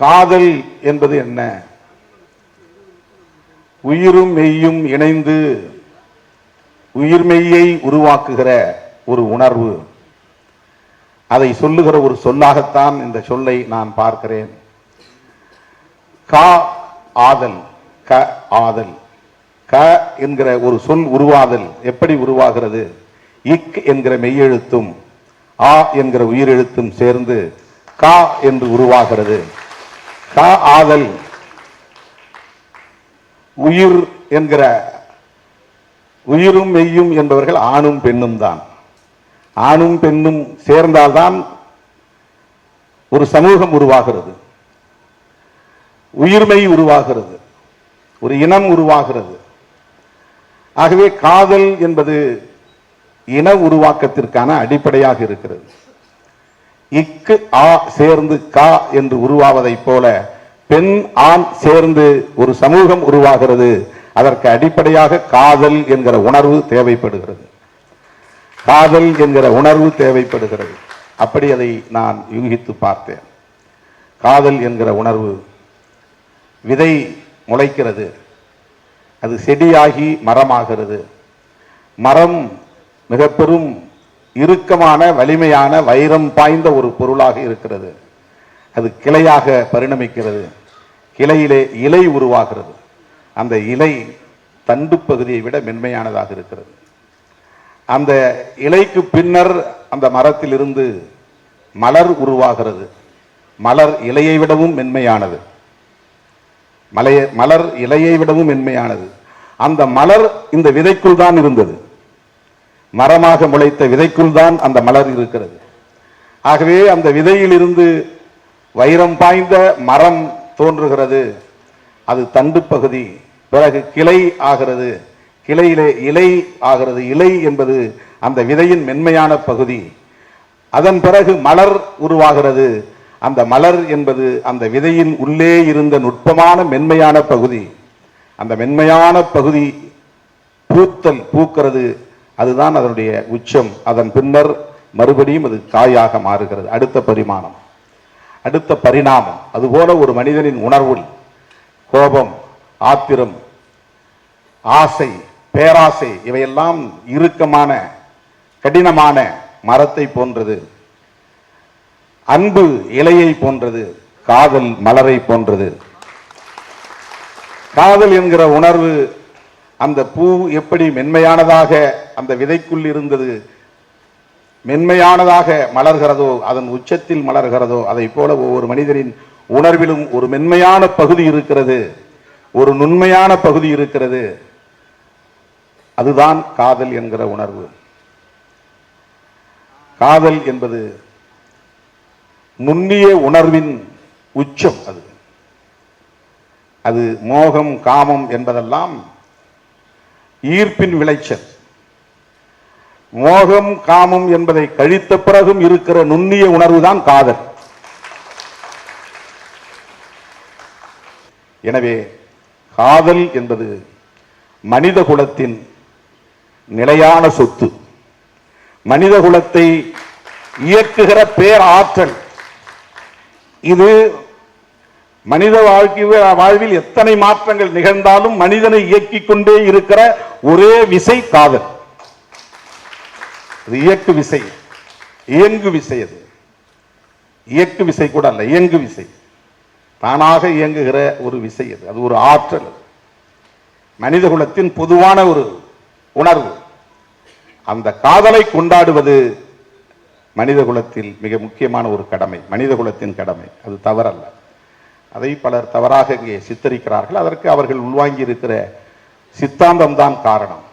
காதல் என்பது என்ன? உயிரும் மெய்யும் இணைந்து உயிர்மெய்யை உருவாக்குகிற ஒரு உணர்வு. அதை சொல்லுகிற ஒரு சொல்லாகத்தான் இந்த சொல்லை நான் பார்க்கிறேன். கா ஆதல் க ஆதல். க என்கிற ஒரு சொல் உருவாதல் எப்படி உருவாகிறது? இக் என்கிற மெய்யெழுத்தும் ஆ என்கிற உயிரெழுத்தும் சேர்ந்து கா என்று உருவாகிறது. கா ஆதல் உயிர் என்கிற உயிரும் மெய்யும் என்பவர்கள் ஆணும் பெண்ணும் தான். ஆணும் பெண்ணும் சேர்ந்தால்தான் ஒரு சமூகம் உருவாகிறது. உயிர்மை உருவாகிறது. ஒரு இனம் உருவாகிறது. ஆகவே காதல் என்பது இன உருவாக்கத்திற்கான அடிப்படையாக இருக்கிறது. இக்கு ஆ சேர்ந்து கா என்று உருவாவதைப் போல பெண் ஆண் சேர்ந்து ஒரு சமூகம் உருவாகிறது. அதற்கு அடிப்படையாக காதல் என்கிற உணர்வு தேவைப்படுகிறது. காதல் என்கிற உணர்வு தேவைப்படுகிறது. அப்படி அதை நான் யூகித்து பார்த்தேன். காதல் என்கிற உணர்வு விதை முளைக்கிறது. அது செடியாகி மரமாகிறது. மரம் மிக பெரும் இறுக்கமான வலிமையான வைரம் பாய்ந்த ஒரு பொருளாக இருக்கிறது. அது கிளையாக பரிணமிக்கிறது. கிளையிலே இலை உருவாகிறது. அந்த இலை தண்டு பகுதியை விட மென்மையானதாக இருக்கிறது. அந்த இலைக்கு பின்னர் அந்த மரத்திலிருந்து மலர் உருவாகிறது. மலர் இலையை விடவும் மென்மையானது. மலைய மலர் இலையை விடவும் மென்மையானது. அந்த மலர் இந்த விதைக்குள் தான் இருந்தது. மரமாக முளைத்த விதைக்குள் தான் அந்த மலர் இருக்கிறது. ஆகவே அந்த விதையிலிருந்து வைரம் பாய்ந்த மரம் தோன்றுகிறது. அது தண்டு பகுதி பிறகு கிளை ஆகிறது. கிளையிலே இலை ஆகிறது. இலை என்பது அந்த விதையின் மென்மையான பகுதி. அதன் பிறகு மலர் உருவாகிறது. அந்த மலர் என்பது அந்த விதையின் உள்ளே இருந்த நுட்பமான மென்மையான பகுதி. அந்த மென்மையான பகுதி பூத்தல் பூக்கிறது. அதுதான் அதனுடைய உச்சம். அதன் பின்னர் மறுபடியும் அது காயாக மாறுகிறது. அடுத்த பரிமாணம். அடுத்த பரிணாமம். அதுபோல ஒரு மனிதனின் உணர்வுள் கோபம் ஆத்திரம் ஆசை பேராசை இவையெல்லாம் இறுக்கமான கடினமான மரத்தை போன்றது. அன்பு இலையை போன்றது. காதல் மலரை போன்றது. காதல் என்கிற உணர்வு அந்த பூ எப்படி மென்மையானதாக அந்த விதைக்குள் இருந்தது மென்மையானதாக மலர்கிறதோ அதன் உச்சத்தில் மலர்கிறதோ அதை போல ஒவ்வொரு மனிதரின் உணர்விலும் ஒரு மென்மையான பகுதி இருக்கிறது ஒரு நுண்மையான பகுதி இருக்கிறது. அதுதான் காதல் என்கிற உணர்வு. காதல் என்பது நுண்ணிய உணர்வின் உச்சம் அது. அது மோகம் காமம் என்பதெல்லாம் ஈர்ப்பின் விளைச்சல். மோகம் காமம் என்பதை கழித்த பிறகும் இருக்கிற நுண்ணிய உணர்வுதான் காதல். எனவே காதல் என்பது மனித குலத்தின் நிலையான சொத்து. மனித குலத்தை இயக்குகிற பேராற்றல். இது மனித வாழ்க்கை வாழ்வில் எத்தனை மாற்றங்கள் நிகழ்ந்தாலும் மனிதனை இயக்கிக் கொண்டே இருக்கிற ஒரே விசை காதல். அது இயக்கு விசை. இயங்கு விசை அது. இயக்கு விசை கூட அல்ல இயங்கு விசை. தானாக இயங்குகிற ஒரு விசை அது. அது ஒரு ஆற்றல் அது. மனித குலத்தின் பொதுவான ஒரு உணர்வு. அந்த காதலை கொண்டாடுவது மனித குலத்தில் மிக முக்கியமான ஒரு கடமை. மனித குலத்தின் கடமை. அது தவறல்ல. அதை பலர் தவறாக இங்கே சித்தரிக்கிறார்கள். அதற்கு அவர்கள் உள்வாங்கி இருக்கிற சித்தாந்தம் தான் காரணம்.